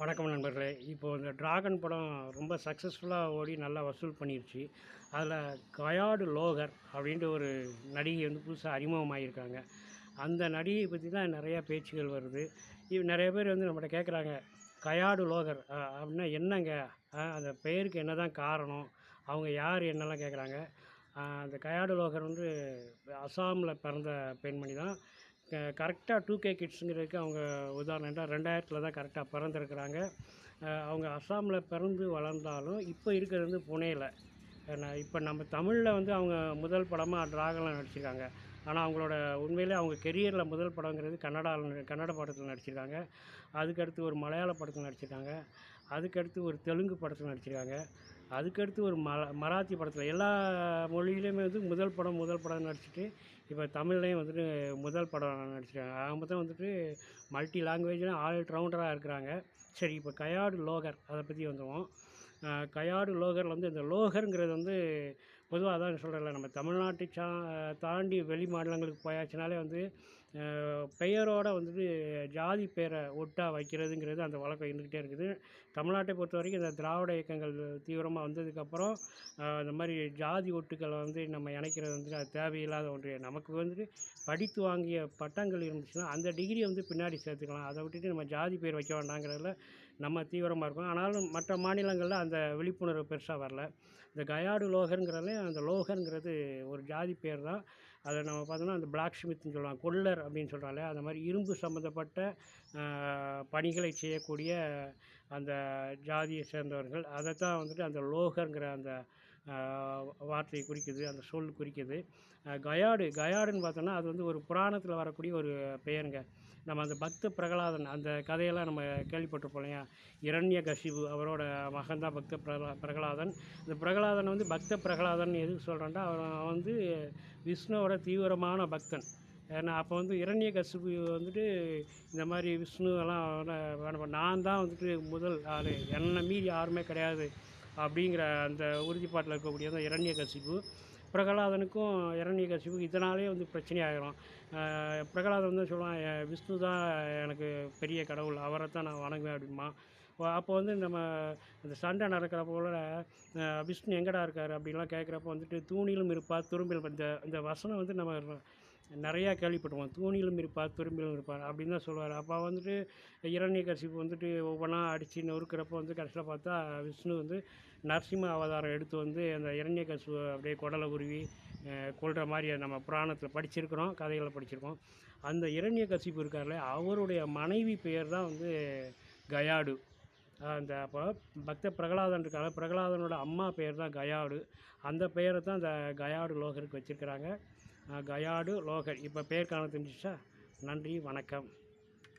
வணக்கம் நண்பர்களே. இப்போ இந்த டிராகன் படம் ரொம்ப சக்ஸஸ்ஃபுல்லாக ஓடி நல்லா வசூல் பண்ணிருச்சு. அதில் கயாடு லோகர் அப்படின்ட்டு ஒரு நடிகை வந்து புதுசாக அறிமுகமாகியிருக்காங்க அந்த நடிகை பற்றி தான் நிறையா பேச்சுகள் வருது. இவ் நிறைய பேர் வந்து நம்மகிட்ட கேட்குறாங்க கயாடு லோகர் அப்படின்னா என்னங்க? அந்த பெயருக்கு என்ன தான் காரணம்? அவங்க யார்? என்னெல்லாம் கேட்குறாங்க அந்த கயாடு லோகர் வந்து அசாமில் பிறந்த பெண்மணி தான். கரெக்டாக டூ கே கிட்ஸுங்கிறதுக்கு அவங்க உதாரணம் ரெண்டாயிரத்தில் தான் கரெக்டாக பிறந்திருக்கிறாங்க. அவங்க அஸ்ஸாமில் பிறந்து வளர்ந்தாலும் இப்போ இருக்கிறது வந்து புனேயில் இப்போ நம்ம தமிழில் வந்து அவங்க முதல் படமாக டிராகலாம் நடிச்சிருக்காங்க. ஆனால் அவங்களோட உண்மையிலே அவங்க கெரியரில் முதல் படங்கிறது கன்னடாவில் கன்னட படத்தில் நடிச்சிருக்காங்க. அதுக்கடுத்து ஒரு மலையாள படத்தில் நடிச்சிருக்காங்க. அதுக்கடுத்து ஒரு தெலுங்கு படத்தில் நடிச்சிருக்காங்க. அதுக்கடுத்து ஒரு ம மராத்தி படத்தில் எல்லா மொழியிலையுமே வந்து முதல் படம் முதல் படம் நடிச்சிட்டு இப்போ தமிழ்லையும் வந்துட்டு முதல் படம் நடிச்சிருக்காங்க. ஆக மொத்தம் வந்துட்டு மல்டி லாங்குவேஜில் ஆல் ரவுண்டராக இருக்கிறாங்க. சரி இப்போ கயாடு லோகர் அதை பற்றி வந்துடுவோம் கயாடு லோகரில் வந்து இந்த லோகருங்கிறது வந்து பொதுவாக அதான் சொல்கிறல நம்ம தமிழ்நாட்டை சா தாண்டி வெளி மாநிலங்களுக்கு போயாச்சுனாலே வந்து பெயரோடு பெயரோட வந்துட்டு ஜாதி பெயரை ஒட்டாக வைக்கிறதுங்கிறது அந்த வழக்கம் இருந்துக்கிட்டே இருக்குது. தமிழ்நாட்டை பொறுத்த வரைக்கும் இந்த திராவிட இயக்கங்கள் தீவிரமாக வந்ததுக்கப்புறம் இந்த மாதிரி ஜாதி ஒட்டுக்களை வந்து நம்ம இணைக்கிறது வந்துட்டு அது தேவையில்லாத ஒன்று. நமக்கு வந்துட்டு படித்து வாங்கிய பட்டங்கள் இருந்துச்சுன்னா அந்த டிகிரி வந்து பின்னாடி சேர்த்துக்கலாம். அதை விட்டுட்டு நம்ம ஜாதி பேர் வைக்க வேண்டாங்கிறதுல நம்ம தீவிரமாக இருக்கோம் ஆனாலும் மற்ற மாநிலங்களில் அந்த விழிப்புணர்வு பெருசாக வரல. இந்த கயாடு லோகருங்கிறதே அந்த லோகருங்கிறது ஒரு ஜாதி பேர் தான் அதை நம்ம பார்த்தோம்னா அந்த பிளாக் ஸ்மித்னு சொல்லுவாங்க கொள்ளர் அப்படின்னு சொல்கிறாங்க அந்த மாதிரி இரும்பு சம்மந்தப்பட்ட பணிகளை செய்யக்கூடிய அந்த ஜாதியை சேர்ந்தவர்கள். அதை தான் வந்துட்டு அந்த லோகருங்கிற அந்த வார்த்தையை குறிக்குது அந்த சொல் குறிக்குது. கயாடு கயாடுன்னு பார்த்தோன்னா அது வந்து ஒரு புராணத்தில் வரக்கூடிய ஒரு பெயருங்க. நம்ம அந்த பக்த பிரகலாதன் அந்த கதையெல்லாம் நம்ம கேள்விப்பட்டிருப்போம் இல்லையா? இரண்ய கசிபு அவரோட மகன் தான் பக்த பிரகலா பிரகலாதன். இந்த பிரகலாதன் வந்து பக்த பிரகலாதன் எதுக்கு சொல்கிறேன்னா அவன் வந்து விஷ்ணுவோட தீவிரமான பக்தன். ஏன்னா அப்போ வந்து இரண்ய கசிபு வந்துட்டு இந்த மாதிரி விஷ்ணு எல்லாம் நான் தான் வந்துட்டு முதல் ஆள். என்னை மீறி யாருமே கிடையாது. அப்படிங்கிற அந்த உறுதிப்பாட்டில் இருக்கக்கூடிய அந்த இரண்ய கசிப்பு. பிரகலாதனுக்கும் இரண்ய கசிப்பு. இதனாலே வந்து பிரச்சனை பிரகலாதன் வந்து சொல்லுவான் "என் விஷ்ணு தான் எனக்கு பெரிய கடவுள். அவரை தான் நான் வணங்குவேன் அப்படிமா அப்போ வந்து நம்ம அந்த சண்டை நடக்கிற போல விஷ்ணு எங்கடா இருக்கார் அப்படின்லாம் கேட்குறப்ப வந்துட்டு தூணிலும் இருப்பார் துரும்பில். இந்த இந்த வசனம் வந்து நம்ம நிறையா கேள்விப்பட்டுவோம் தூணிலும் இருப்பார் துரும்பிலும் இருப்பார் அப்படின்னு தான் சொல்லுவார். அப்போ வந்துட்டு இரண்ய கசிப்பு வந்துட்டு ஒவ்வொன்றா அடித்து நொறுக்கிறப்ப வந்து கடைசியில் பார்த்தா விஷ்ணு வந்து நரசிம்ம அவதாரம் எடுத்து வந்து அந்த இரண்ய கசிப்பு அப்படியே குடலை உருவி கொள்கிற மாதிரி நம்ம புராணத்தில் படிச்சிருக்கிறோம் கதைகளை படிச்சிருக்கோம். அந்த இரண்ய கசிப்பு இருக்கார்ல அவருடைய மனைவி பெயர் தான் வந்து கயாடு. அந்த அப்போ பக்த பிரகலாதன் இருக்காங்க பிரகலாதனோட அம்மா பெயர் தான் கயாடு. அந்த பெயரை தான் அந்த கயாடு லோகருக்கு வச்சுருக்கிறாங்க. கயாடு லோகல் இப்போ பேர் காண தெரிஞ்சிச்சா நன்றி வணக்கம்.